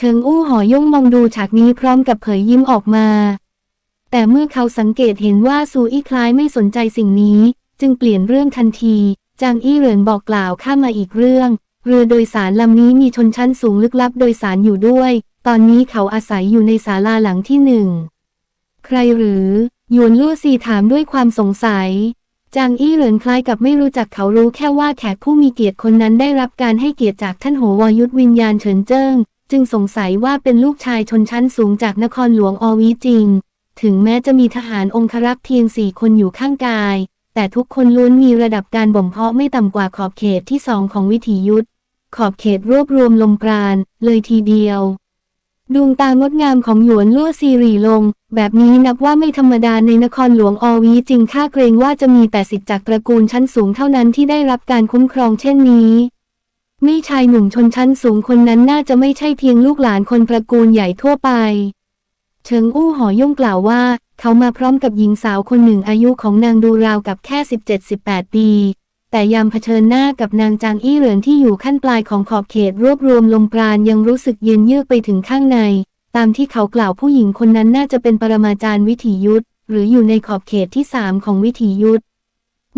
เชิงอู้หอย่งมองดูฉากนี้พร้อมกับเผยยิ้มออกมา แต่เมื่อเขาสังเกตเห็นว่าซูอี้คล้ายไม่สนใจสิ่งนี้ จึงเปลี่ยนเรื่องทันที จางอี้เหรินบอกกล่าวข้ามมาอีกเรื่อง เรือโดยสารลำนี้มีชนชั้นสูงลึกลับโดยสารอยู่ด้วย ตอนนี้เขาอาศัยอยู่ในศาลาหลังที่หนึ่ง ใครหรือ หยวนลู่ซีถามด้วยความสงสัยจางอี้เหรินคล้ายกับไม่รู้จักเขารู้แค่ว่าแขกผู้มีเกียรติคนนั้นได้รับการให้เกียรติจากท่านโหวยุทธวิญญาณเฉินเจิ้ง จึงสงสัยว่าเป็นลูกชายชนชั้นสูงจากนครหลวงอวีจริง ถึงแม้จะมีทหารองครักษ์เพียงสี่คนอยู่ข้างกาย แต่ทุกคนล้วนมีระดับการบ่มเพาะไม่ต่ำกว่าขอบเขตที่สองของวิถียุทธ ขอบเขตรวบรวมลมปราณ เลยทีเดียว ดวงตางดงามของหยวนลั่วซีรีลง แบบนี้นับว่าไม่ธรรมดาในนครหลวงอวีจริงข้าเกรงว่าจะมีแต่สิทธิ์จากตระกูลชั้นสูงเท่านั้นที่ได้รับการคุ้มครองเช่นนี้ ม่ชายหนุ่มชนชั้นสูงคนนั้นน่าจะไม่ใช่เพียงลูกหลานคนตระกูลใหญ่ทั่วไป เฉิงอู้หอย่งกล่าวว่า เขามาพร้อมกับหญิงสาวคนหนึ่งอายุของนางดูราวกับแค่ 17-18 ปี แต่ยามเผชิญหน้ากับนางจางอี้เหรินที่อยู่ขั้นปลายของขอบเขตรวบรวมลมปราณยังรู้สึกเย็นเยือกไปถึงข้างใน ตามที่เขากล่าวผู้หญิงคนนั้นน่าจะเป็นปรมาจารย์วิถียุทธหรืออยู่ในขอบเขตที่สามของวิถียุทธ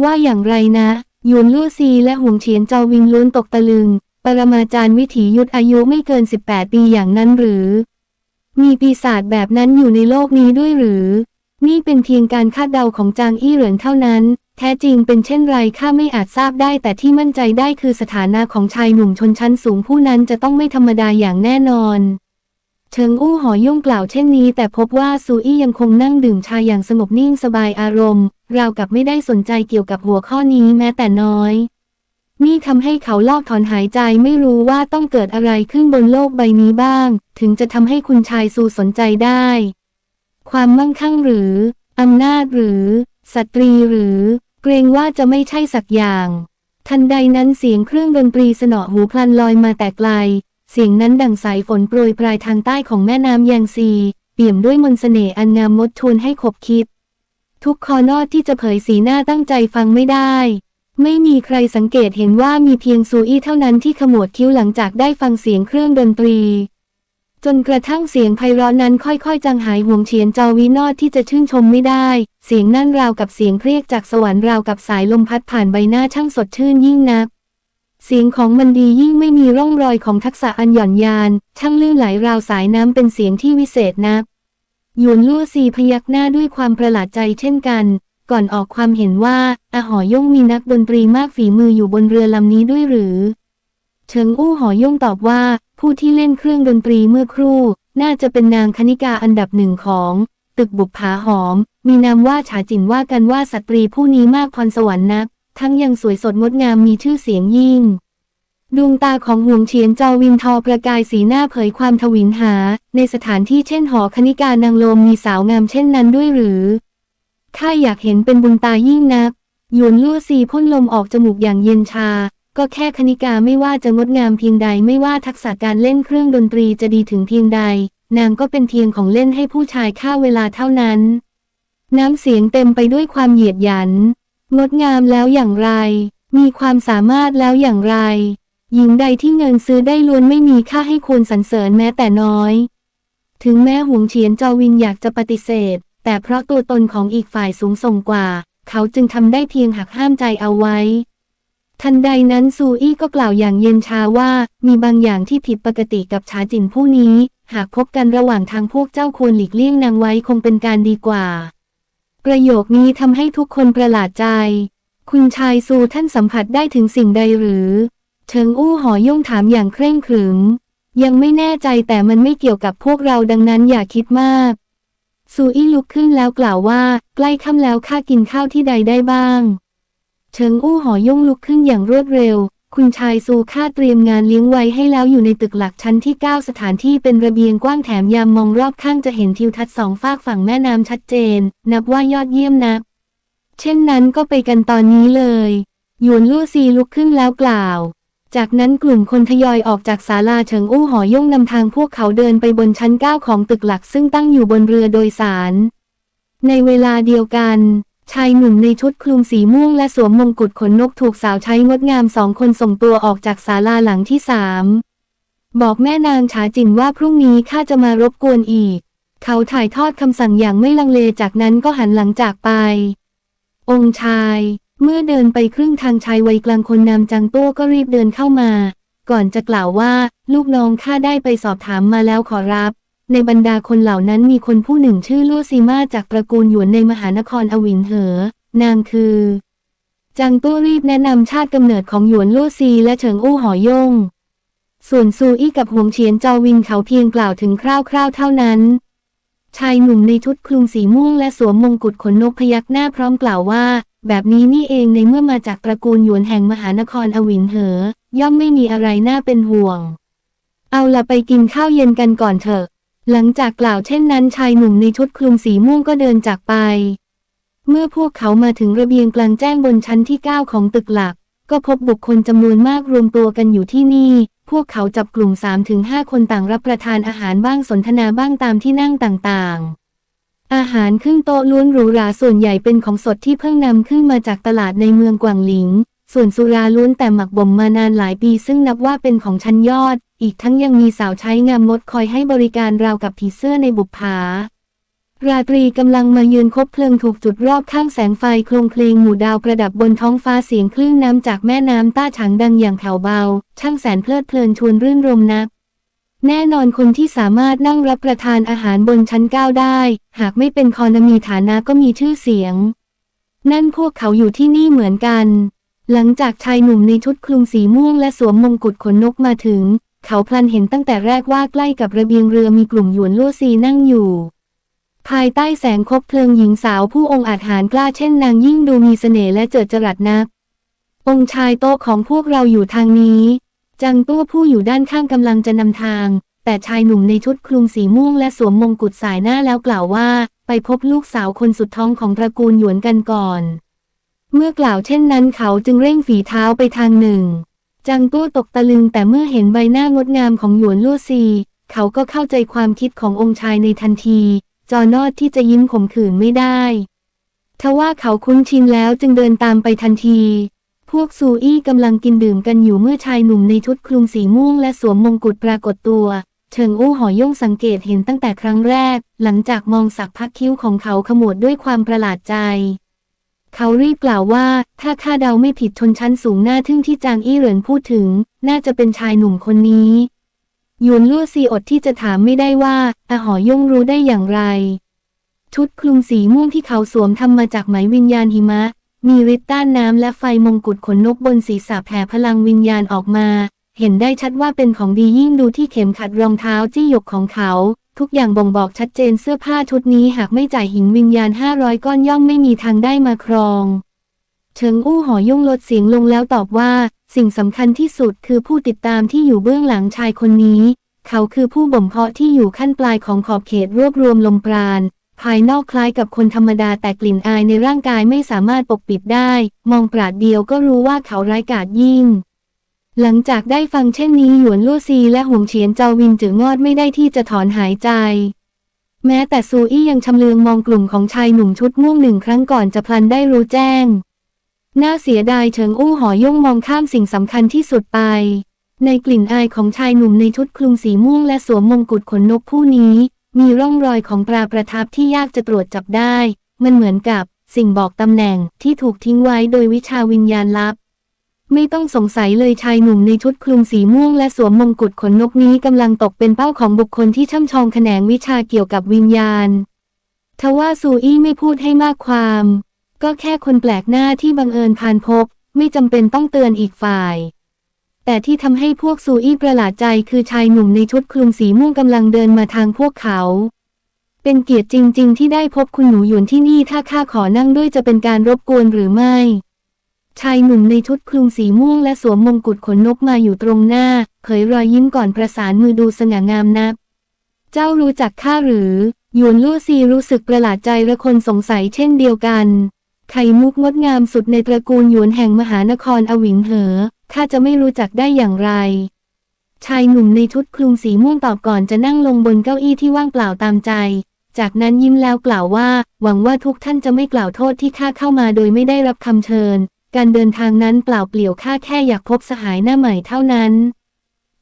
ว่าอย่างไรนะ หยวนลู่ซีและหวงเฉียนเจาวิงล้วนตกตะลึง ปรมาจารย์วิถียุทธอายุไม่เกิน 18 ปีอย่างนั้นหรือ มีปีศาจแบบนั้นอยู่ในโลกนี้ด้วยหรือ นี่เป็นเพียงการคาดเดาของจางอี้เหรินเท่านั้น แท้จริงเป็นเช่นไรข้าไม่อาจทราบได้แต่ที่มั่นใจได้คือสถานะของชายหนุ่มชนชั้นสูงผู้นั้นจะต้องไม่ธรรมดาอย่างแน่นอนเชิงอู้หอย่งกล่าวเช่นนี้แต่พบว่าซูอี้ยังคงนั่งดื่มชาอย่างสงบนิ่งสบายอารมณ์ ราวกับไม่ได้สนใจเกี่ยวกับหัวข้อนี้แม้แต่น้อย นี่ทำให้เขาลอกถอนหายใจไม่รู้ว่าต้องเกิดอะไรขึ้นบนโลกใบนี้บ้าง ถึงจะทำให้คุณชายซูสนใจได้ ความมั่งคั่งหรืออำนาจหรือสตรีหรือ เกรงว่าจะไม่ใช่สักอย่าง ทันใดนั้นเสียงเครื่องดนตรีสนอหูพลันลอยมาแต่ไกล เสียงนั้นดังสายฝนโปรยปลายทางใต้ของแม่น้ำยางซี เปี่ยมด้วยมนต์เสน่ห์อันงามมดชวนให้ขบคิด ทุกคอนอดที่จะเผยสีหน้าตั้งใจฟังไม่ได้ ไม่มีใครสังเกตเห็นว่ามีเพียงซูอี้เท่านั้นที่ขมวดคิ้วหลังจากได้ฟังเสียงเครื่องดนตรี จนกระทั่งเสียงไพเราะนั้นค่อยๆ จางหายห่วงเฉียนจอวินอดที่จะชื่นชมไม่ได้ เสียงนั่นราวกับเสียงเรียกจากสวรรค์ราวกับสายลมพัดผ่านใบหน้าช่างสดชื่นยิ่งนักเสียงของมันดียิ่งไม่มีร่องรอยของทักษะอันหย่อนยาน ช่างลื่นไหลราวสายน้ำเป็นเสียงที่วิเศษนัก หยวนลู่ซีพยักหน้าด้วยความประหลาดใจเช่นกัน ก่อนออกความเห็นว่าอาหอย่งมีนักดนตรีมากฝีมืออยู่บนเรือลำนี้ด้วยหรือ เฉิงอู้หอย่งตอบว่า ผู้ที่เล่นเครื่องดนตรีเมื่อครู่ น่าจะเป็นนางคณิกาอันดับหนึ่งของ ตึกบุปผาหอม มีนามว่าฉาจินว่ากันว่าสตรีผู้นี้มากพรสวรรค์นัก ทั้งยังสวยสดงดงามมีชื่อเสียงยิ่ง ดวงตาของห่วงเฉียนเจาวินทอประกายสีหน้าเผยความทวินหา ในสถานที่เช่นหอคณิกานางโลมมีสาวงามเช่นนั้นด้วยหรือ ข้าอยากเห็นเป็นบุญตายิ่งนัก หยวนลู่ซีพ่นลมออกจมูกอย่างเย็นชา ก็แค่คณิกาไม่ว่าจะงดงามเพียงใดไม่ว่าทักษะการเล่นเครื่องดนตรีจะดีถึงเพียงใด นางก็เป็นเพียงของเล่นให้ผู้ชายฆ่าเวลาเท่านั้น น้ำเสียงเต็มไปด้วยความเหยียดหยัน งดงามแล้วอย่างไร มีความสามารถแล้วอย่างไร หญิงใดที่เงินซื้อได้ล้วนไม่มีค่าให้ควรสรรเสริญแม้แต่น้อย ถึงแม้หวงเฉียนจอวินอยากจะปฏิเสธ แต่เพราะตัวตนของอีกฝ่ายสูงส่งกว่า เขาจึงทำได้เพียงหักห้ามใจเอาไว้ ทันใดนั้นซูอี้ก็กล่าวอย่างเย็นชาว่า มีบางอย่างที่ผิดปกติกับชาจินผู้นี้ หากพบกันระหว่างทางพวกเจ้าควรหลีกเลี่ยงนางไว้คงเป็นการดีกว่า ประโยคนี้ทำให้ทุกคนประหลาดใจ คุณชายซูท่านสัมผัสได้ถึงสิ่งใดหรือ เฉิงอู้หอย่งถามอย่างเคร่งขรึม ยังไม่แน่ใจแต่มันไม่เกี่ยวกับพวกเราดังนั้นอย่าคิดมากซูอี้ลุกขึ้นแล้วกล่าวว่า ใกล้ค่ำแล้วข้ากินข้าวที่ใดได้บ้างเฉิงอู้หอย่งลุกขึ้นอย่างรวดเร็ว คุณชายซูข้าเตรียมงานเลี้ยงไว้ให้แล้วอยู่ในตึกหลักชั้นที่ 9 สถานที่เป็นระเบียงกว้างแถมยามมองรอบข้างจะเห็นทิวทัศน์สองฝากฝั่งแม่น้ำชัดเจน นับว่ายอดเยี่ยมนัก เช่นนั้นก็ไปกันตอนนี้เลย หยวนลู่ซีลุกขึ้นแล้วกล่าว จากนั้นกลุ่มคนทยอยออกจากศาลาเฉิงอู้หอย่งนำทางพวกเขาเดินไปบนชั้น 9 ของตึกหลักซึ่งตั้งอยู่บนเรือโดยสาร ในเวลาเดียวกัน ชายหนุ่มในชุดคลุมสีม่วงและสวมมงกุฎขนนกถูกสาวใช้งดงามสองคนส่งตัวออกจากศาลาหลังที่สามบอกแม่นางฉาจินว่าพรุ่งนี้ข้าจะมารบกวนอีก เขาถ่ายทอดคำสั่งอย่างไม่ลังเลจากนั้นก็หันหลังจากไป องค์ชาย เมื่อเดินไปครึ่งทางชายวัยกลางคนนามจังโต้ก็รีบเดินเข้ามา ก่อนจะกล่าวว่า ลูกน้องข้าได้ไปสอบถามมาแล้วขอรับ ในบรรดาคนเหล่านั้นมีคนผู้หนึ่งชื่อลู่ซีมาจากตระกูลหยวนในมหานครอวินเหอ นางคือ จังโต้รีบแนะนำชาติกำเนิดของหยวนลู่ซีและเฉิงอู้หอยง ส่วนซูอี้กับหวงเฉียนจอวินเขาเพียงกล่าวถึงคร่าวๆเท่านั้นชายหนุ่มในชุดคลุมสีม่วงและสวมมงกุฎขนนกพยักหน้าพร้อมกล่าวว่า แบบนี้นี่เองในเมื่อมาจากตระกูลหยวนแห่งมหานครอวินเหอย่อมไม่มีอะไรน่าเป็นห่วง เอาละไปกินข้าวเย็นกันก่อนเถอะ หลังจากกล่าวเช่นนั้นชายหนุ่มในชุดคลุมสีม่วงก็เดินจากไป เมื่อพวกเขามาถึงระเบียงกลางแจ้งบนชั้นที่ 9 ของตึกหลัก ก็พบบุคคลจำนวนมากรวมตัวกันอยู่ที่นี่ พวกเขาจับกลุ่ม 3-5 คนต่างรับประทานอาหารบ้างสนทนาบ้างตามที่นั่งต่างๆ อาหารครึ่งโต๊ะล้วนหรูหราส่วนใหญ่เป็นของสดที่เพิ่งนำขึ้นมาจากตลาดในเมืองกวางหลิง ส่วนสุราล้วนแต่หมักบ่มมานานหลายปีซึ่งนับว่าเป็นของชั้นยอด อีกทั้งยังมีสาวใช้งามมดคอยให้บริการราวกับผีเสื้อในบุปผา ราตรีกำลังมายืนคบเพลิงถูกจุดรอบข้างแสงไฟโครงเพลงหมู่ดาวประดับบนท้องฟ้าเสียงคลื่นน้ำจากแม่น้ำต้าฉางดังอย่างแผ่วเบา ช่างแสนเพลิดเพลินชวนรื่นรมนัก แน่นอนคนที่สามารถนั่งรับประทานอาหารบนชั้นเก้าได้ หากไม่เป็นคอนมีฐานะก็มีชื่อเสียง นั่นพวกเขาอยู่ที่นี่เหมือนกัน หลังจากชายหนุ่มในชุดคลุมสีม่วงและสวมมงกุฎขนนกมาถึง เขาพลันเห็นตั้งแต่แรกว่าใกล้กับระเบียงเรือมีกลุ่มหยวนลั่วซีนั่งอยู่ ภายใต้แสงคบเพลิงหญิงสาวผู้องอาจหารกล้าเช่นนางยิ่งดูมีเสน่ห์และเจิดจรัสนัก องค์ชายโต๊ะของพวกเราอยู่ทางนี้ จังตัวผู้อยู่ด้านข้างกำลังจะนำทาง แต่ชายหนุ่มในชุดคลุมสีม่วงและสวมมงกุฎสายหน้าแล้วกล่าวว่า ไปพบลูกสาวคนสุดท้องของตระกูลหยวนกันก่อน เมื่อกล่าวเช่นนั้นเขาจึงเร่งฝีเท้าไปทางหนึ่งจังตู้ตกตะลึงแต่เมื่อเห็นใบหน้างดงามของหยวนลู่ซี เขาก็เข้าใจความคิดขององค์ชายในทันที จอนอดที่จะยิ้มขมขื่นไม่ได้ทว่าเขาคุ้นชินแล้วจึงเดินตามไปทันที พวกซูอี้กำลังกินดื่มกันอยู่เมื่อชายหนุ่มในชุดคลุมสีม่วงและสวมมงกุฎปรากฏตัวเฉิงอู้หอย่งสังเกตเห็นตั้งแต่ครั้งแรก หลังจากมองสักพักคิ้วของเขาขมวดด้วยความประหลาดใจ เขารีบกล่าวว่า ถ้าข้าเดาไม่ผิดชนชั้นสูงหน้าทึ่งที่จางอี้เหรินพูดถึง น่าจะเป็นชายหนุ่มคนนี้ยวนลู่ซีอดที่จะถามไม่ได้ว่าอาหอย่งรู้ได้อย่างไร ชุดคลุมสีม่วงที่เขาสวมทำมาจากไหมวิญญาณหิมะ มีฤทธิ์ต้านน้ำและไฟมงกุฎขนนกบนศีรษะแผ่พลังวิญญาณออกมา เห็นได้ชัดว่าเป็นของดียิ่งดูที่เข็มขัดรองเท้าจี้หยกของเขา ทุกอย่างบ่งบอกชัดเจนเสื้อผ้าชุดนี้หากไม่จ่ายหินวิญญาณห้าร้อยก้อนย่อมไม่มีทางได้มาครอง เฉิงอู้หอย่งลดเสียงลงแล้วตอบว่า สิ่งสำคัญที่สุดคือผู้ติดตามที่อยู่เบื้องหลังชายคนนี้ เขาคือผู้บ่มเพาะที่อยู่ขั้นปลายของขอบเขตรวบรวมลมปราณ ภายนอกคล้ายกับคนธรรมดาแต่กลิ่นอายในร่างกายไม่สามารถปกปิดได้ มองปราดเดียวก็รู้ว่าเขาร้ายกาจยิ่ง หลังจากได้ฟังเช่นนี้หยวนลู่ซีและหงเฉียนเจาวินจืองอดไม่ได้ที่จะถอนหายใจ แม้แต่ซูอี้ยังชำเลืองมองกลุ่มของชายหนุ่มชุดม่วงหนึ่งครั้งก่อนจะพลันได้รู้แจ้ง น่าเสียดายเฉิงอู้หอย่งมองข้ามสิ่งสำคัญที่สุดไป ในกลิ่นอายของชายหนุ่มในชุดคลุมสีม่วงและสวมมงกุฎขนนกผู้นี้ มีร่องรอยของตราประทับที่ยากจะตรวจจับได้ มันเหมือนกับสิ่งบอกตำแหน่งที่ถูกทิ้งไว้โดยวิชาวิญญาณลับ ไม่ต้องสงสัยเลยชายหนุ่มในชุดคลุมสีม่วงและสวมมงกุฎขนนกนี้กำลังตกเป็นเป้าของบุคคลที่ช่ำชองแขนงวิชาเกี่ยวกับวิญญาณ ทว่าซูอี้ไม่พูดให้มากความ ก็แค่คนแปลกหน้าที่บังเอิญผ่านพบ ไม่จำเป็นต้องเตือนอีกฝ่าย แต่ที่ทำให้พวกซูอี้ประหลาดใจคือชายหนุ่มในชุดคลุมสีม่วงกำลังเดินมาทางพวกเขา เป็นเกียรติจริง ๆ ที่ได้พบคุณหนูหยวนที่นี่ถ้าข้าขอนั่งด้วยจะเป็นการรบกวนหรือไม่ ชายหนุ่มในชุดคลุมสีม่วงและสวมมงกุฎขนนกมาอยู่ตรงหน้า เผยรอยยิ้มก่อนประสานมือดูสง่างามนัก เจ้ารู้จักข้าหรือหยวนลู่ซีรู้สึกประหลาดใจและคนสงสัยเช่นเดียวกัน ไข่มุกงดงามสุดในตระกูลหยวนแห่งมหานครอวิงเหอข้าจะไม่รู้จักได้อย่างไร ชายหนุ่มในชุดคลุมสีม่วงตอบก่อนจะนั่งลงบนเก้าอี้ที่ว่างเปล่าตามใจ จากนั้นยิ้มแล้วกล่าวว่า หวังว่าทุกท่านจะไม่กล่าวโทษที่ข้าเข้ามาโดยไม่ได้รับคำเชิญ การเดินทางนั้นเปล่าเปลี่ยวข้าแค่อยากพบสหายหน้าใหม่เท่านั้น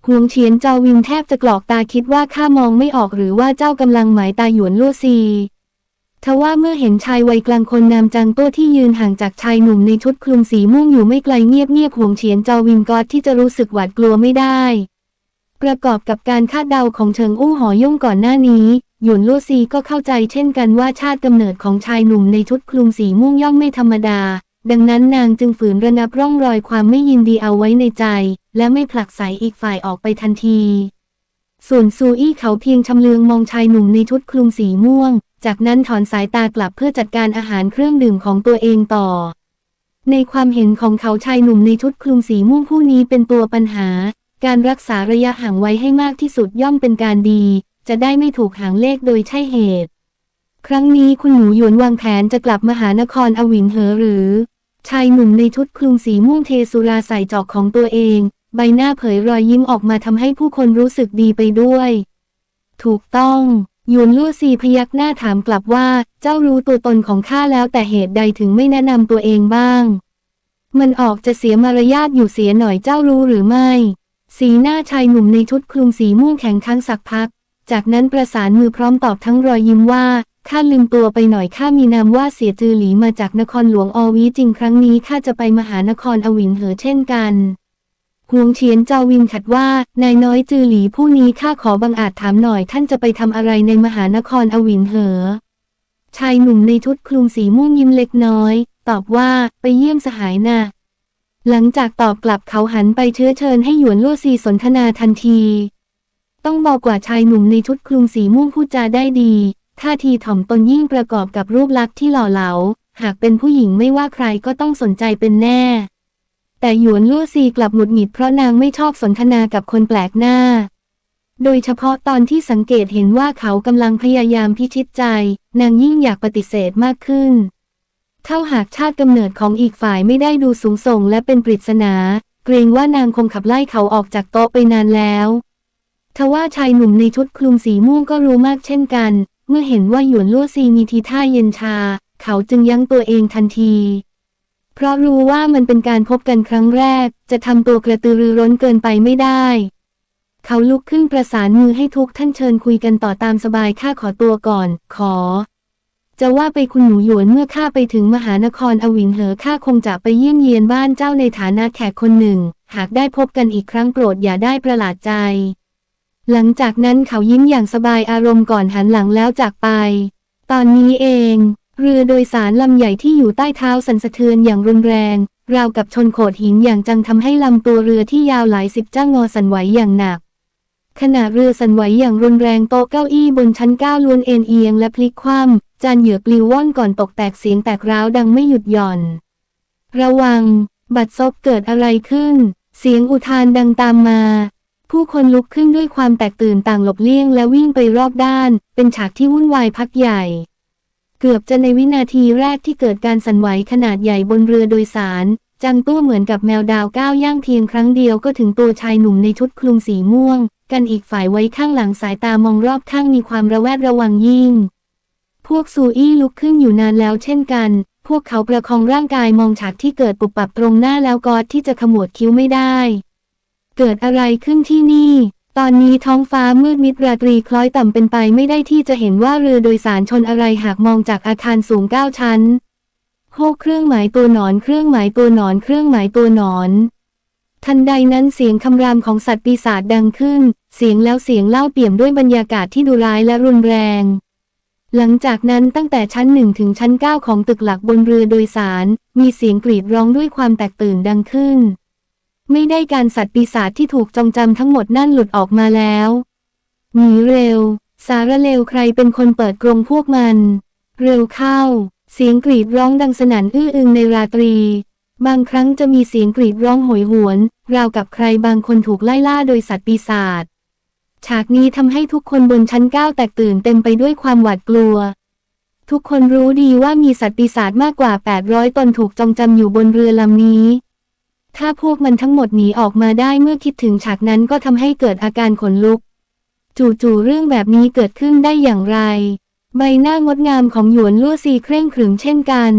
หวงเฉียนจาวินแทบจะกรอกตาคิดว่าข้ามองไม่ออกหรือว่าเจ้ากำลังหมายตาหยวนลั่ซี ทว่าเมื่อเห็นชายวัยกลางคนนามจังโต้ที่ยืนห่างจากชายหนุ่มในชุดคลุมสีม่วงอยู่ไม่ไกลเงียบเงียบๆหวงเฉียนจาวินกอดที่จะรู้สึกหวาดกลัวไม่ได้ ประกอบกับการคาดเดาของเฉิงอู้หอย่งก่อนหน้านี้ หยวนลั่ซีก็เข้าใจเช่นกันว่าชาติกำเนิดของชายหนุ่มในชุดคลุมสีม่วงย่อมไม่ธรรมดา ดังนั้นนางจึงฝืนระงับร่องรอยความไม่ยินดีเอาไว้ในใจ และไม่ผลักไสอีกฝ่ายออกไปทันที ส่วนซูอี้เขาเพียงชำเลืองมองชายหนุ่มในชุดคลุมสีม่วง จากนั้นถอนสายตากลับเพื่อจัดการอาหารเครื่องดื่มของตัวเองต่อ ในความเห็นของเขาชายหนุ่มในชุดคลุมสีม่วงผู้นี้เป็นตัวปัญหา การรักษาระยะห่างไว้ให้มากที่สุดย่อมเป็นการดี จะได้ไม่ถูกหางเลขโดยใช่เหตุ ครั้งนี้คุณหนูหยวนวางแผนจะกลับมหานครอวินเหอหรือ ชายหนุ่มในชุดคลุมสีม่วงเทสุราใส่จอกของตัวเอง ใบหน้าเผยรอยยิ้มออกมาทำให้ผู้คนรู้สึกดีไปด้วย ถูกต้องหยวนลู่ซีพยักหน้าถามกลับว่า เจ้ารู้ตัวตนของข้าแล้วแต่เหตุใดถึงไม่แนะนำตัวเองบ้าง มันออกจะเสียมารยาทอยู่เสียหน่อยเจ้ารู้หรือไม่ สีหน้าชายหนุ่มในชุดคลุมสีม่วงแข็งค้างสักพัก จากนั้นประสานมือพร้อมตอบทั้งรอยยิ้มว่าข้าลืมตัวไปหน่อยข้ามีนามว่าเสียจือหลีมาจากนครหลวงอวีจริงครั้งนี้ข้าจะไปมหานครอวินเหอเช่นกัน หวงเฉียนเจ้าวินขัดว่านายน้อยจือหลีผู้นี้ข้าขอบังอาจถามหน่อยท่านจะไปทำอะไรในมหานครอวินเหอ ชายหนุ่มในชุดคลุมสีม่วงยิ้มเล็กน้อย ตอบว่าไปเยี่ยมสหายน่ะหลังจากตอบกลับเขาหันไปเชื้อเชิญให้หยวนลั่ซีสนทนาทันที ต้องบอกว่าชายหนุ่มในชุดคลุมสีม่วงพูดจาได้ดีท่าทีถ่อมตนยิ่งประกอบกับรูปลักษณ์ที่หล่อเหลา หากเป็นผู้หญิงไม่ว่าใครก็ต้องสนใจเป็นแน่ แต่หยวนลั่ซีกลับหงุดหงิดเพราะนางไม่ชอบสนทนากับคนแปลกหน้า โดยเฉพาะตอนที่สังเกตเห็นว่าเขากำลังพยายามพิชิตใจ นางยิ่งอยากปฏิเสธมากขึ้น เท่าหากชาติกำเนิดของอีกฝ่ายไม่ได้ดูสูงส่งและเป็นปริศนา เกรงว่านางคงขับไล่เขาออกจากโต๊ะไปนานแล้วทว่าชายหนุ่มในชุดคลุมสีม่วงก็รู้มากเช่นกัน เมื่อเห็นว่าหยวนลั่ซีมีทีท่าเย็นชา เขาจึงยั้งตัวเองทันที เพราะรู้ว่ามันเป็นการพบกันครั้งแรก จะทำตัวกระตือรือร้นเกินไปไม่ได้ เขาลุกขึ้นประสานมือให้ทุกท่านเชิญคุยกันต่อตามสบายข้าขอตัวก่อน ขอ จะว่าไปคุณหนูหยวนเมื่อข้าไปถึงมหานครอวินเหอข้าคงจะไปเยี่ยมเยียนบ้านเจ้าในฐานะแขกคนหนึ่ง หากได้พบกันอีกครั้งโปรดอย่าได้ประหลาดใจ หลังจากนั้นเขายิ้มอย่างสบายอารมณ์ก่อนหันหลังแล้วจากไป ตอนนี้เอง เรือโดยสารลำใหญ่ที่อยู่ใต้เท้าสั่นสะเทือนอย่างรุนแรง ราวกับชนโขดหินอย่างจังทำให้ลำตัวเรือที่ยาวหลายสิบจ้างงอสั่นไหวอย่างหนัก ขณะเรือสั่นไหวอย่างรุนแรงโต๊ะเก้าอี้บนชั้นเก้าล้วนเอ็นเอียงและพลิกคว่ำจานเหยือปลิวว่อนก่อนตกแตกเสียงแตกร้าวดังไม่หยุดหย่อน ระวัง บัดซบเกิดอะไรขึ้น เสียงอุทานดังตามมาผู้คนลุกขึ้นด้วยความแตกตื่นต่างหลบเลี่ยงและวิ่งไปรอบด้าน เป็นฉากที่วุ่นวายพักใหญ่ เกือบจะในวินาทีแรกที่เกิดการสั่นไหวขนาดใหญ่บนเรือโดยสารจังตู้เหมือนกับแมวดาวก้าวย่างเพียงครั้งเดียวก็ถึงตัวชายหนุ่มในชุดคลุมสีม่วง กันอีกฝ่ายไว้ข้างหลังสายตามองรอบข้างมีความระแวดระวังยิ่ง พวกซูอี้ลุกขึ้นอยู่นานแล้วเช่นกัน พวกเขาประคองร่างกายมองฉากที่เกิดปุบปับตรงหน้าแล้วกอดที่จะขมวดคิ้วไม่ได้ เกิดอะไรขึ้นที่นี่ ตอนนี้ท้องฟ้ามืดมิดราตรีคล้อยต่ำเป็นไปไม่ได้ที่จะเห็นว่าเรือโดยสารชนอะไรหากมองจากอาคารสูงเก้าชั้นโฮเครื่องหมายตัวหนอนเครื่องหมายตัวหนอนเครื่องหมายตัวหนอน ทันใดนั้นเสียงคำรามของสัตว์ปีศาจดังขึ้น เสียงแล้วเสียงเล่าเปี่ยมด้วยบรรยากาศที่ดุร้ายและรุนแรง หลังจากนั้นตั้งแต่ชั้นหนึ่งถึงชั้นเก้าของตึกหลักบนเรือโดยสาร มีเสียงกรีดร้องด้วยความแตกตื่นดังขึ้น ไม่ได้การสัตว์ปีศาจที่ถูกจองจำทั้งหมดนั่นหลุดออกมาแล้วหนีเร็ว สารเลวใครเป็นคนเปิดกรงพวกมัน เร็วเข้า เสียงกรีดร้องดังสนั่นอื้ออึงในราตรี บางครั้งจะมีเสียงกรีดร้องโหยหวน ราวกับใครบางคนถูกไล่ล่าโดยสัตว์ปีศาจฉากนี้ทำให้ทุกคนบนชั้นเก้าแตกตื่นเต็มไปด้วยความหวาดกลัว ทุกคนรู้ดีว่ามีสัตว์ปีศาจมากกว่า 800 ตนถูกจองจำอยู่บนเรือลำนี้ ถ้าพวกมันทั้งหมดหนีออกมาได้เมื่อคิดถึงฉากนั้นก็ทำให้เกิดอาการขนลุก จู่ๆเรื่องแบบนี้เกิดขึ้นได้อย่างไร ใบหน้างดงามของหยวนลั่ซีเคร่งขรึมเช่นกัน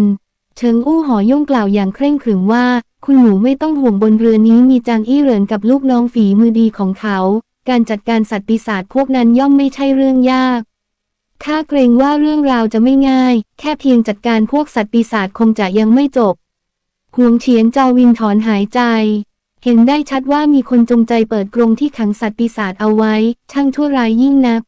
เฉิงอู้หอย่งกล่าวอย่างเคร่งขรึมว่า คุณหนูไม่ต้องห่วงบนเรือนี้มีจางอี้เหรินกับลูกน้องฝีมือดีของเขา การจัดการสัตว์ปีศาจพวกนั้นย่อมไม่ใช่เรื่องยากข้าเกรงว่าเรื่องราวจะไม่ง่าย แค่เพียงจัดการพวกสัตว์ปีศาจคงจะยังไม่จบ หวงเฉียนจอวินถอนหายใจ เห็นได้ชัดว่ามีคนจงใจเปิดกรงที่ขังสัตว์ปีศาจเอาไว้ ช่างชั่วร้ายยิ่งนัก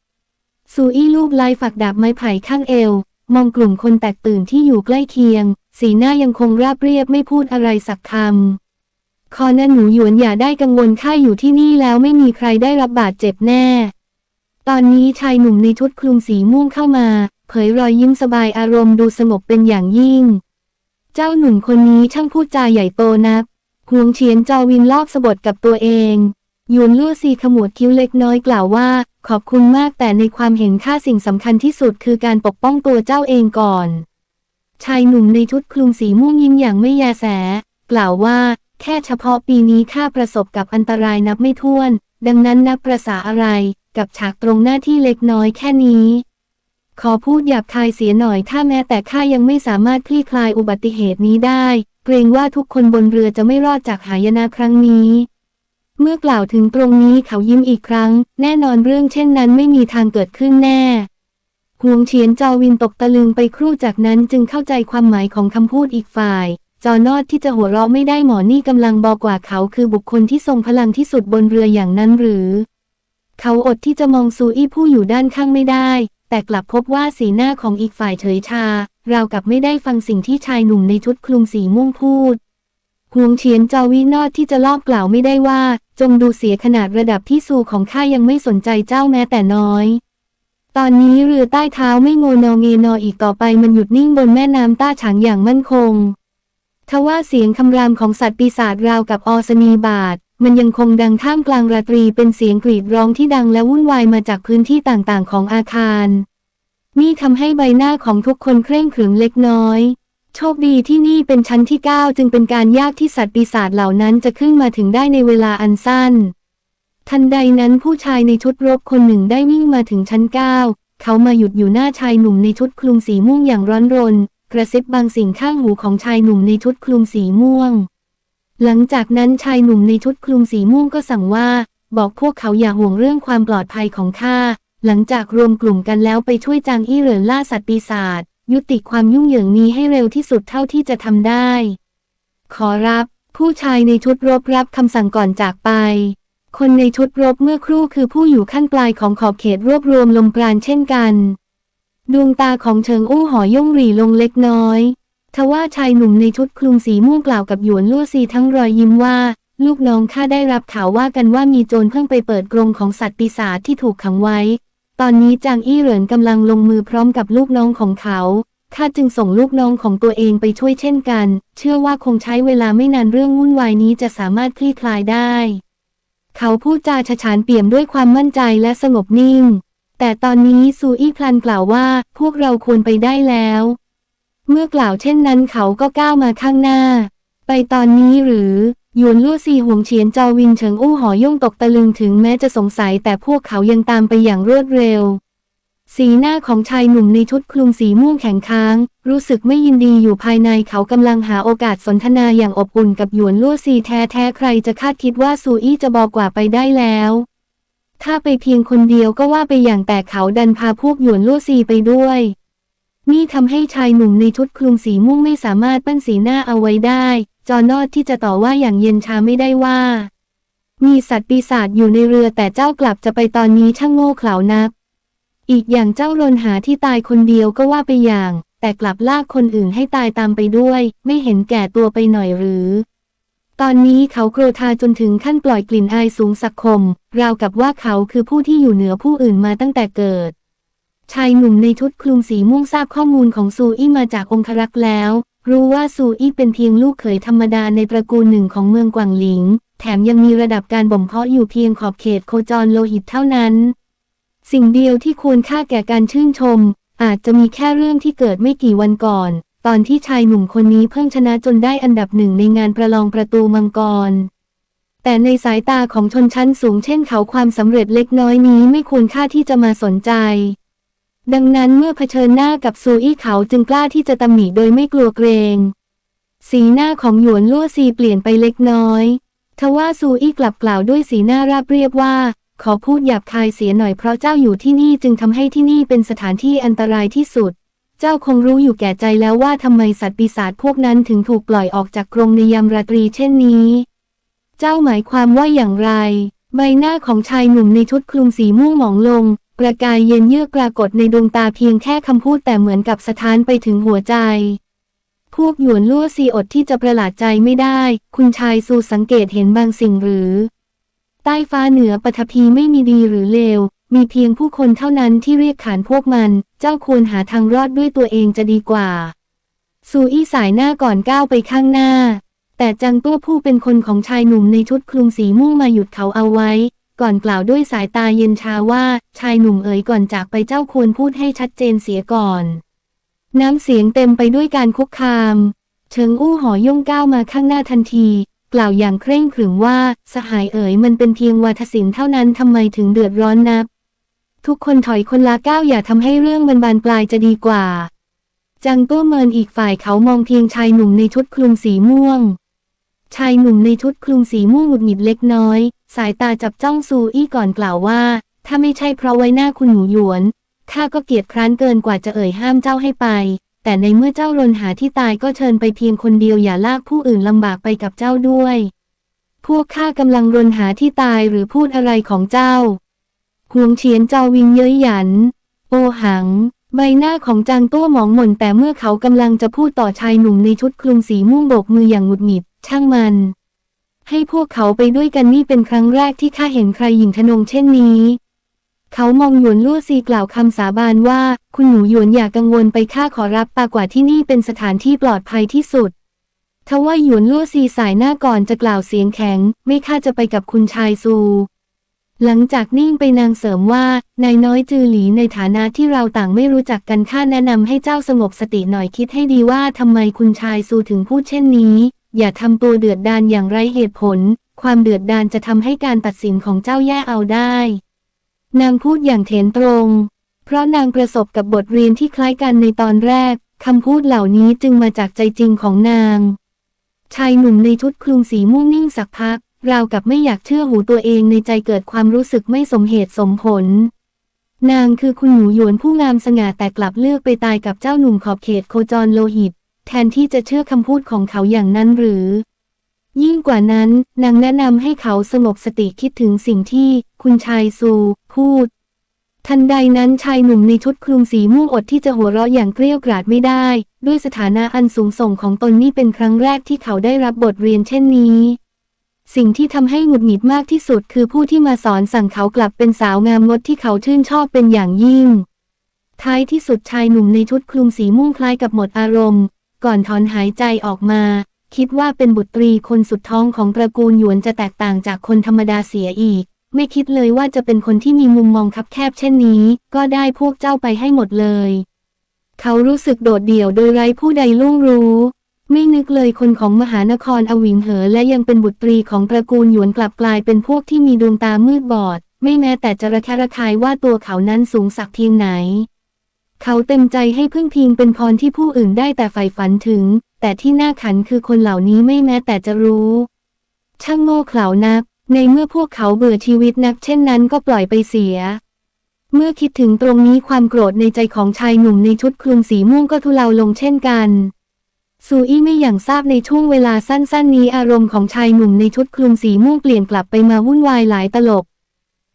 ซูอี้ลูบไล่ฝักดาบไม้ไผ่ข้างเอว มองกลุ่มคนแตกตื่นที่อยู่ใกล้เคียง สีหน้ายังคงราบเรียบไม่พูดอะไรสักคำ คอนันหนูหยวนอย่าได้กังวลข้าอยู่ที่นี่แล้วไม่มีใครได้รับบาดเจ็บแน่ ตอนนี้ชายหนุ่มในชุดคลุมสีม่วงเข้ามา เผยรอยยิ้มสบายอารมณ์ดูสงบเป็นอย่างยิ่ง เจ้าหนุ่มคนนี้ช่างพูดจาใหญ่โตนักหวงเฉียนจอวินลอบสะบดกับตัวเองยวนลู่ซีขมวดคิ้วเล็กน้อยกล่าวว่า ขอบคุณมากแต่ในความเห็นค่าสิ่งสำคัญที่สุดคือการปกป้องตัวเจ้าเองก่อน ชายหนุ่มในชุดคลุมสีม่วงยิ้มอย่างไม่แยแส กล่าวว่า แค่เฉพาะปีนี้ข้าประสบกับอันตรายนับไม่ถ้วน ดังนั้นนับประษาอะไร กับฉากตรงหน้าที่เล็กน้อยแค่นี้ ขอพูดหยาบคายเสียหน่อยถ้าแม้แต่ข้ายังไม่สามารถคลี่คลายอุบัติเหตุนี้ได้ เกรงว่าทุกคนบนเรือจะไม่รอดจากหายนะครั้งนี้ เมื่อกล่าวถึงตรงนี้เขายิ้มอีกครั้ง แน่นอนเรื่องเช่นนั้นไม่มีทางเกิดขึ้นแน่หวงเฉียนจอวินตกตะลึงไปครู่จากนั้นจึงเข้าใจความหมายของคำพูดอีกฝ่าย จอนอดที่จะหัวเราะไม่ได้หมอนี่กำลังบอกว่าเขาคือบุคคลที่ทรงพลังที่สุดบนเรืออย่างนั้นหรือ เขาอดที่จะมองซูอี้ผู้อยู่ด้านข้างไม่ได้ แต่กลับพบว่าสีหน้าของอีกฝ่ายเฉยชา ราวกับไม่ได้ฟังสิ่งที่ชายหนุ่มในชุดคลุมสีม่วงพูดหวงเฉียนจอวินอดที่จะลอบกล่าวไม่ได้ว่า จงดูเสียขนาดระดับที่สูของข้ายังไม่สนใจเจ้าแม้แต่น้อย ตอนนี้เรือใต้เท้าไม่โงนอเงนออีกต่อไปมันหยุดนิ่งบนแม่น้ำต้าฉางอย่างมั่นคงทว่าเสียงคำรามของสัตว์ปีศาจราวกับอสนีบาท มันยังคงดังท่ามกลางราตรีเป็นเสียงกรีดร้องที่ดังและวุ่นวายมาจากพื้นที่ต่างๆ ของอาคารนี่ทำให้ใบหน้าของทุกคนเคร่งขรึมเล็กน้อย โชคดีที่นี่เป็นชั้นที่ 9 จึงเป็นการยากที่สัตว์ปีศาจเหล่านั้นจะขึ้นมาถึงได้ในเวลาอันสั้น ทันใดนั้นผู้ชายในชุดรบคนหนึ่งได้วิ่งมาถึงชั้น 9 เขามาหยุดอยู่หน้าชายหนุ่มในชุดคลุมสีม่วงอย่างร้อนรน กระซิบบางสิ่งข้างหูของชายหนุ่มในชุดคลุมสีม่วง หลังจากนั้นชายหนุ่มในชุดคลุมสีม่วงก็สั่งว่า บอกพวกเขาอย่าห่วงเรื่องความปลอดภัยของข้า หลังจากรวมกลุ่มกันแล้วไปช่วยจางอี้เหรินล่าสัตว์ปีศาจยุติความยุ่งเหยิงนี้ให้เร็วที่สุดเท่าที่จะทำได้ ขอรับ ผู้ชายในชุดรบรับคำสั่งก่อนจากไป คนในชุดรบเมื่อครู่คือผู้อยู่ขั้นปลายของขอบเขตรวบรวมลมปราณเช่นกัน ดวงตาของเฉิงอู้หอย่งหรี่ลงเล็กน้อย ทว่าชายหนุ่มในชุดคลุมสีม่วงกล่าวกับหยวนลู่ซีทั้งรอยยิ้มว่า ลูกน้องข้าได้รับข่าวว่ากันว่ามีโจรเพิ่งไปเปิดกรงของสัตว์ปีศาจที่ถูกขังไว้ ตอนนี้จางอี้เหรินกำลังลงมือพร้อมกับลูกน้องของเขาข้าจึงส่งลูกน้องของตัวเองไปช่วยเช่นกัน เชื่อว่าคงใช้เวลาไม่นานเรื่องวุ่นวายนี้จะสามารถคลี่คลายได้ เขาพูดจาฉะฉานเปี่ยมด้วยความมั่นใจและสงบนิ่ง แต่ตอนนี้ซูอี้พลันกล่าวว่าพวกเราควรไปได้แล้ว เมื่อกล่าวเช่นนั้นเขาก็ก้าวมาข้างหน้า ไปตอนนี้หรือ หยวนลู่ซีห่วงเฉียนจอวินเฉิงอู้หอย่งตกตะลึงถึงแม้จะสงสัยแต่พวกเขายังตามไปอย่างรวดเร็ว สีหน้าของชายหนุ่มในชุดคลุมสีม่วงแข็งค้าง รู้สึกไม่ยินดีอยู่ภายในเขากำลังหาโอกาสสนทนาอย่างอบอุ่นกับหยวนลู่ซีแท้แท้ๆใครจะคาดคิดว่าซูอี้จะบอกกว่าไปได้แล้วถ้าไปเพียงคนเดียวก็ว่าไปอย่างแต่เขาดันพาพวกหยวนลู่ซีไปด้วย นี่ทำให้ชายหนุ่มในชุดคลุมสีม่วงไม่สามารถปั้นสีหน้าเอาไว้ได้ จอนอดที่จะต่อว่าอย่างเย็นชาไม่ได้ว่า มีสัตว์ปีศาจอยู่ในเรือแต่เจ้ากลับจะไปตอนนี้ช่างโง่เขลานัก อีกอย่างเจ้ารนหาที่ตายคนเดียวก็ว่าไปอย่าง แต่กลับลากคนอื่นให้ตายตามไปด้วย ไม่เห็นแก่ตัวไปหน่อยหรือ ตอนนี้เขาโกรธาจนถึงขั้นปล่อยกลิ่นอายสูงสักคม ราวกับว่าเขาคือผู้ที่อยู่เหนือผู้อื่นมาตั้งแต่เกิด ชายหนุ่มในชุดคลุมสีม่วงทราบข้อมูลของซูอี้มาจากองครักษ์แล้ว รู้ว่าซูอี้เป็นเพียงลูกเขยธรรมดาในตระกูลหนึ่งของเมืองกวางหลิง แถมยังมีระดับการบ่มเพาะอยู่เพียงขอบเขตโคจรโลหิตเท่านั้น สิ่งเดียวที่ควรค่าแก่การชื่นชม อาจจะมีแค่เรื่องที่เกิดไม่กี่วันก่อน ตอนที่ชายหนุ่มคนนี้เพิ่งชนะจนได้อันดับหนึ่งในงานประลองประตูมังกรแต่ในสายตาของชนชั้นสูงเช่นเขาความสำเร็จเล็กน้อยนี้ไม่ควรค่าที่จะมาสนใจ ดังนั้นเมื่อเผชิญหน้ากับซูอี้เขาจึงกล้าที่จะตำหนิโดยไม่กลัวเกรง สีหน้าของหยวนลั่วซีเปลี่ยนไปเล็กน้อย ทว่าซูอี้กลับกล่าวด้วยสีหน้าราบเรียบว่า ขอพูดหยาบคายเสียหน่อยเพราะเจ้าอยู่ที่นี่จึงทำให้ที่นี่เป็นสถานที่อันตรายที่สุด เจ้าคงรู้อยู่แก่ใจแล้วว่าทำไมสัตว์ปีศาจพวกนั้นถึงถูกปล่อยออกจากกรงในยามราตรีเช่นนี้ เจ้าหมายความว่าอย่างไร ใบหน้าของชายหนุ่มในชุดคลุมสีม่วงหมองลง ประกายเย็นเยือกปรากฏในดวงตาเพียงแค่คำพูดแต่เหมือนกับสถานไปถึงหัวใจ พวกหยวนลั่วซีอดที่จะประหลาดใจไม่ได้ คุณชายซูสังเกตเห็นบางสิ่งหรือ ใต้ฟ้าเหนือปฐพีไม่มีดีหรือเลว มีเพียงผู้คนเท่านั้นที่เรียกขานพวกมัน เจ้าควรหาทางรอดด้วยตัวเองจะดีกว่า ซูอี้สายหน้าก่อนก้าวไปข้างหน้าแต่จังตัวผู้เป็นคนของชายหนุ่มในชุดคลุมสีม่วงมาหยุดเขาเอาไว้ ก่อนกล่าวด้วยสายตาเย็นชาว่า ชายหนุ่มเอ๋ยก่อนจากไปเจ้าควรพูดให้ชัดเจนเสียก่อน น้ำเสียงเต็มไปด้วยการคุกคาม เชิงอู้หอย่งก้าวมาข้างหน้าทันที กล่าวอย่างเคร่งขรึมว่า สหายเอ๋ยมันเป็นเพียงวาทศิลป์เท่านั้นทำไมถึงเดือดร้อนนับ ทุกคนถอยคนละก้าวอย่าทำให้เรื่องมันบานปลายจะดีกว่า จังตัวเมินอีกฝ่ายเขามองเพียงชายหนุ่มในชุดคลุมสีม่วง ชายหนุ่มในชุดคลุมสีม่วงหงุดหงิดเล็กน้อย สายตาจับจ้องซูอี้ก่อนกล่าวว่า ถ้าไม่ใช่เพราะไว้หน้าคุณหนูหยวนข้าก็เกียจคร้านเกินกว่าจะเอ่ยห้ามเจ้าให้ไป แต่ในเมื่อเจ้ารนหาที่ตายก็เชิญไปเพียงคนเดียวอย่าลากผู้อื่นลำบากไปกับเจ้าด้วย พวกข้ากำลังรนหาที่ตายหรือพูดอะไรของเจ้าหวงเฉียนเจ้าวิงเย้ยหยัน โอหัง ใบหน้าของจางตัวหมองหม่นแต่เมื่อเขากำลังจะพูดต่อชายหนุ่มในชุดคลุมสีม่วงโบกมืออย่างหงุดหงิด ช่างมัน ให้พวกเขาไปด้วยกันนี่เป็นครั้งแรกที่ข้าเห็นใครหญิงทนงเช่นนี้ เขามองหยวนลู่ซีกล่าวคำสาบานว่า คุณหนูหยวนอย่ากังวลไปข้าขอรับปากว่าที่นี่เป็นสถานที่ปลอดภัยที่สุดทว่าหยวนลู่ซีสายหน้าก่อนจะกล่าวเสียงแข็ง ไม่ข้าจะไปกับคุณชายซู หลังจากนิ่งไปนางเสริมว่านายน้อยจือหลีในฐานะที่เราต่างไม่รู้จักกันข้าแนะนำให้เจ้าสงบสติหน่อยคิดให้ดีว่าทำไมคุณชายซูถึงพูดเช่นนี้ อย่าทำตัวเดือดดานอย่างไร้เหตุผล ความเดือดดานจะทำให้การตัดสินของเจ้าแย่เอาได้ นางพูดอย่างเถนตรง เพราะนางประสบกับบทเรียนที่คล้ายกันในตอนแรกคำพูดเหล่านี้จึงมาจากใจจริงของนาง ชายหนุ่มในชุดคลุมสีม่วงนิ่งสักพัก ราวกับไม่อยากเชื่อหูตัวเองในใจเกิดความรู้สึกไม่สมเหตุสมผล นางคือคุณหนูหยวนผู้งามสง่าแต่กลับเลือกไปตายกับเจ้าหนุ่มขอบเขตโคจรโลหิต ทนที่จะเชื่อคำพูดของเขาอย่างนั้นหรือ ยิ่งกว่านั้น นางแนะนำให้เขาสงบสติคิดถึงสิ่งที่คุณชายซู พูด ทันใดนั้นชายหนุ่มในชุดคลุมสีม่วงอดที่จะหัวเราะอย่างเกลี้ยวกราดไม่ได้ ด้วยสถานะอันสูงส่งของตนนี่เป็นครั้งแรกที่เขาได้รับบทเรียนเช่นนี้สิ่งที่ทำให้หงุดหงิดมากที่สุดคือผู้ที่มาสอนสั่งเขากลับเป็นสาวงามงดที่เขาชื่นชอบเป็นอย่างยิ่ง ท้ายที่สุดชายหนุ่มในชุดคลุมสีม่วงคล้ายกับหมดอารมณ์ ก่อนถอนหายใจออกมา คิดว่าเป็นบุตรีคนสุดท้องของตระกูลหยวนจะแตกต่างจากคนธรรมดาเสียอีก ไม่คิดเลยว่าจะเป็นคนที่มีมุมมองคับแคบเช่นนี้ ก็ได้พวกเจ้าไปให้หมดเลย เขารู้สึกโดดเดี่ยวโดยไร้ผู้ใดล่วงรู้ ไม่นึกเลยคนของมหานครอวิงเหอและยังเป็นบุตรีของตระกูลหยวนกลับกลายเป็นพวกที่มีดวงตามืดบอด ไม่แม้แต่จะระแคะระคายว่าตัวเขานั้นสูงสักเพียงไหน เขาเต็มใจให้พึ่งพิงเป็นพรที่ผู้อื่นได้แต่ใฝ่ฝันถึง แต่ที่น่าขันคือคนเหล่านี้ไม่แม้แต่จะรู้ ช่างโง่เขลานัก ในเมื่อพวกเขาเบื่อชีวิตนัก เช่นนั้นก็ปล่อยไปเสีย เมื่อคิดถึงตรงนี้ความโกรธในใจของชายหนุ่มในชุดคลุมสีม่วงก็ทุเลาลงเช่นกันซูอี้ไม่อย่างทราบในช่วงเวลาสั้นๆ นี้อารมณ์ของชายหนุ่มในชุดคลุมสีม่วงเปลี่ยนกลับไปมาวุ่นวายหลายตลบ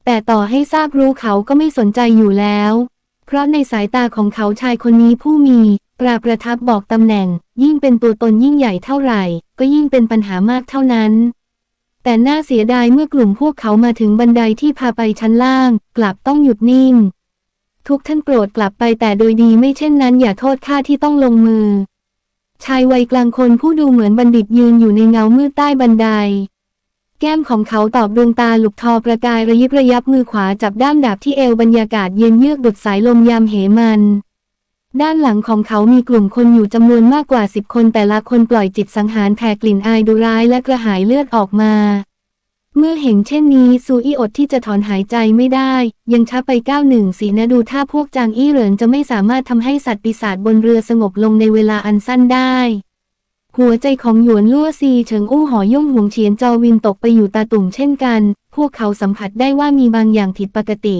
แต่ต่อให้ทราบรู้เขาก็ไม่สนใจอยู่แล้ว เพราะในสายตาของเขาชายคนนี้ผู้มีปราประทับบอกตำแหน่ง ยิ่งเป็นตัวตนยิ่งใหญ่เท่าไหร่ ก็ยิ่งเป็นปัญหามากเท่านั้น แต่น่าเสียดายเมื่อกลุ่มพวกเขามาถึงบันไดที่พาไปชั้นล่าง กลับต้องหยุดนิ่ง ทุกท่านโปรดกลับไปแต่โดยดีไม่เช่นนั้นอย่าโทษข้าที่ต้องลงมือ ชายวัยกลางคนผู้ดูเหมือนบัณฑิตยืนอยู่ในเงามืดใต้บันได แก้มของเขาตอบดวงตาหลุกทอประกายระยิบระยับมือขวาจับด้ามดาบที่เอวบรรยากาศเย็นเยือกดุดสายลมยามเหมัน ด้านหลังของเขามีกลุ่มคนอยู่จำนวนมากกว่าสิบคนแต่ละคนปล่อยจิตสังหารแผ่กลิ่นอายดุร้ายและกระหายเลือดออกมา เมื่อเห็นเช่นนี้ซูอี้อดที่จะถอนหายใจไม่ได้ ยังช้าไปก้าวหนึ่งสีนะดูท่าพวกจางอี้เหรินจะไม่สามารถทำให้สัตว์ปีศาจบนเรือสงบลงในเวลาอันสั้นได้ หัวใจของหยวนลั่วซีเฉิงอู้หอย่งหวงเฉียนจอวินตกไปอยู่ตาตุ่มเช่นกัน พวกเขาสัมผัสได้ว่ามีบางอย่างผิดปกติ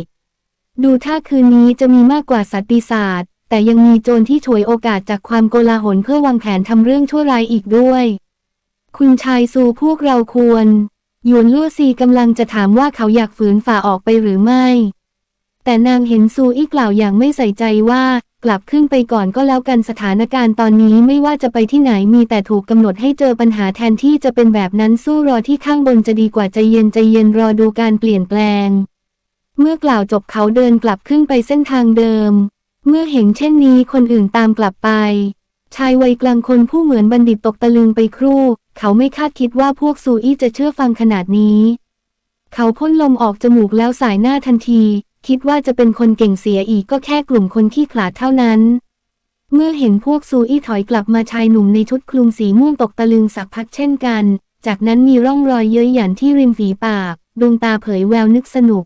ดูท่าคืนนี้จะมีมากกว่าสัตว์ปีศาจแต่ยังมีโจรที่ฉวยโอกาสจากความโกลาหลเพื่อวางแผนทำเรื่องชั่วร้ายอีกด้วย คุณชายซูพวกเราควร หยวนลั่วซีกำลังจะถามว่าเขาอยากฝืนฝ่าออกไปหรือไม่ แต่นางเห็นซูอี้กล่าวอย่างไม่ใส่ใจว่า กลับขึ้นไปก่อนก็แล้วกันสถานการณ์ตอนนี้ไม่ว่าจะไปที่ไหนมีแต่ถูกกำหนดให้เจอปัญหาแทนที่จะเป็นแบบนั้นสู้รอที่ข้างบนจะดีกว่าใจเย็นใจเย็นรอดูการเปลี่ยนแปลง เมื่อกล่าวจบเขาเดินกลับขึ้นไปเส้นทางเดิม เมื่อเห็นเช่นนี้คนอื่นตามกลับไป ชายวัยกลางคนผู้เหมือนบัณฑิตตกตะลึงไปครู่ เขาไม่คาดคิดว่าพวกซูอี้จะเชื่อฟังขนาดนี้ เขาพ่นลมออกจมูกแล้วสายหน้าทันที คิดว่าจะเป็นคนเก่งเสียอีกก็แค่กลุ่มคนขี้ขลาดเท่านั้น เมื่อเห็นพวกซูอี้ถอยกลับมาชายหนุ่มในชุดคลุมสีม่วงตกตะลึงสักพักเช่นกัน จากนั้นมีร่องรอยเย้ยหยันที่ริมฝีปาก ดวงตาเผยแววนึกสนุก